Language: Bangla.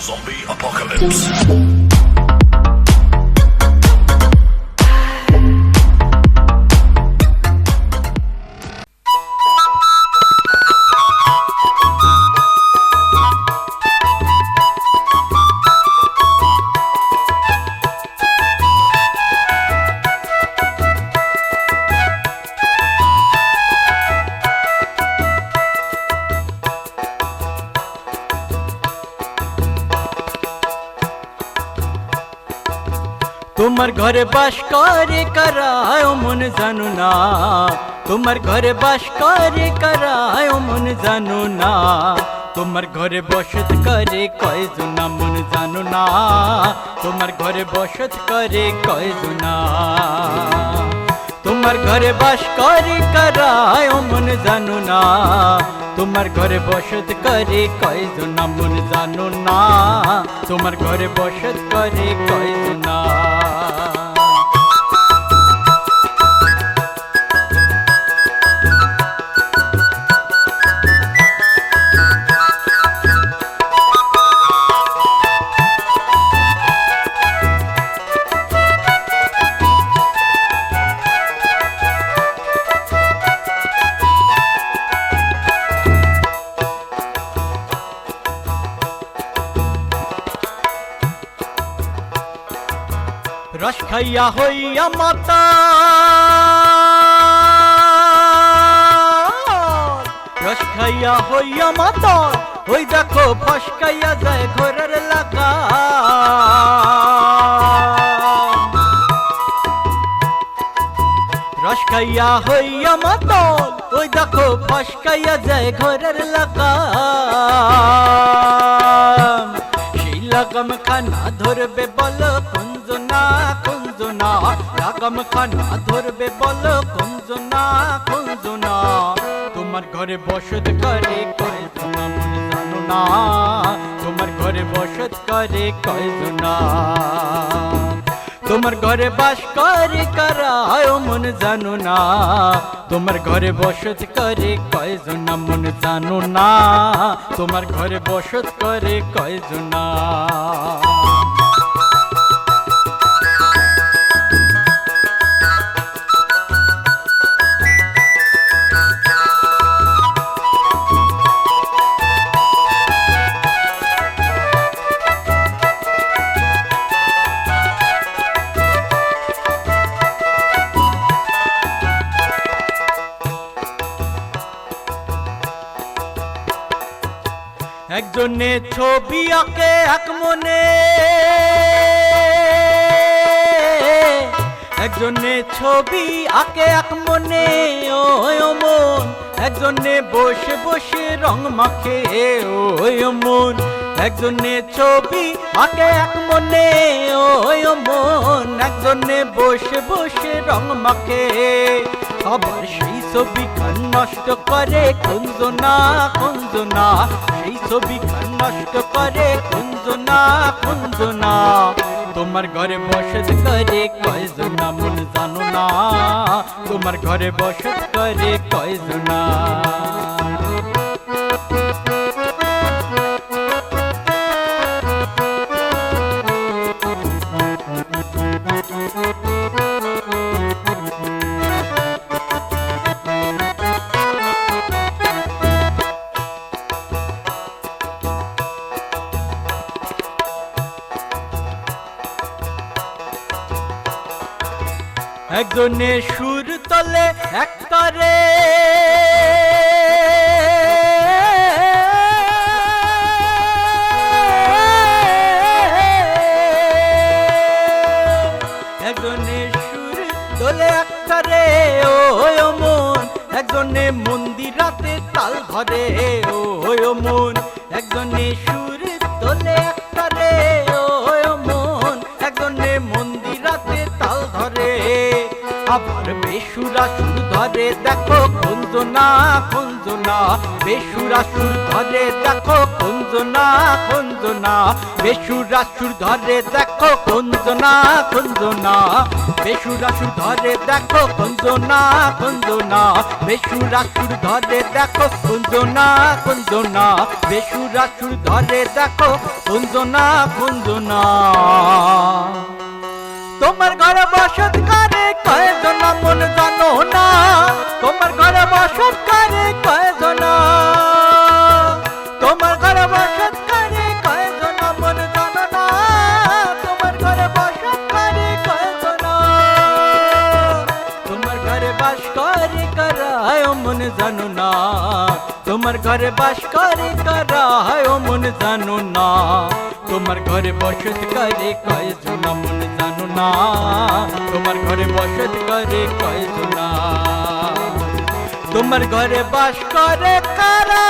Zombie apocalypse. তোমার ঘরে বাস করে কারায় মন জানো না। তোমার ঘরে বাস করে কারায় মন জানো না। তোমার ঘরে বসত করে কয়জনা মন জানো না। তোমার ঘরে বসত করে কয়জনা তোমার ঘরে বাস করে কারায় মন জানো না। তোমার ঘরে বসত করে কয়জনা মন জানো না। তোমার ঘরে বসত করে কয়জনা খাইয়া হইয়া মাতা। রস খাইয়া হইয়া মাতা। ওই দেখো ফসকাইয়া যায় ঘরের লাগা রস খাইয়া হইয়া মাতল ওই দেখো ফসকাইয়া যায় ঘরের সেই লাগাম খানা ধরবে বল লাগাম খানা ধরবে বল, কুঞ্জনা কুঞ্জনা, তোমার ঘরে বসত করে কয়জনা মনে জানো না, তোমার ঘরে বসত করে কয়জনা তোমার ঘরে বাস করে কারায় মন জানো না, তোমার ঘরে বসত করে কয়জনা মন জানো না, তোমার ঘরে বসত করে কয়জনা একজনে ছবি আঁকে এক মনে। একজনে ছবি আঁকে এক মনে ও মন একজনে বসে বসে রং মাখে ও মন একজনে ছবি আঁকে এক মনে ও মন একজনে বসে বসে রং মাখে আবার সেই ছবি খান নষ্ট করে কুঞ্জনা কুঞ্জনা। সেই ছবি খান নষ্ট করে কুঞ্জনা কুঞ্জনা। তোমার ঘরে বসত করে কয়জনা মন জানো না। তোমার ঘরে বসত করে কয়জনা। একজনে সুর তলে একতারে একজনে সুর তোলে ও মন, একজনে মন্দিরাতে তাল ওই ও মন, একজনে সুর তোলে একতারে আবার বেসুরা সুর ধরে, দেখো কুঞ্জনা কুঞ্জনা বেসুরা সুর ধরে, দেখো কুঞ্জনা কুঞ্জনা বেসুরা সুর ধরে, দেখো কুঞ্জনা কুঞ্জনা বেসুরাসুর ধরে, দেখো কুঞ্জনা কুঞ্জনা বেসুরাসুর ধরে, দেখো কুঞ্জনা কুঞ্জনা বেসুরাসুর ধরে, দেখো কুঞ্জনা কুঞ্জনা তোমার ঘরে বসত করে কয়জন মন জানো না? তোমার ঘরে বসত করে কয়জন? তোমার ঘরে বাস করে করায় মন জানো না? তোমার ঘরে মন না? তোমার ঘরে বসত করে কয়জন মন জানো না তোমার ঘরে বসত করে কয়জন? তোমার ঘরে বাস করে কারা?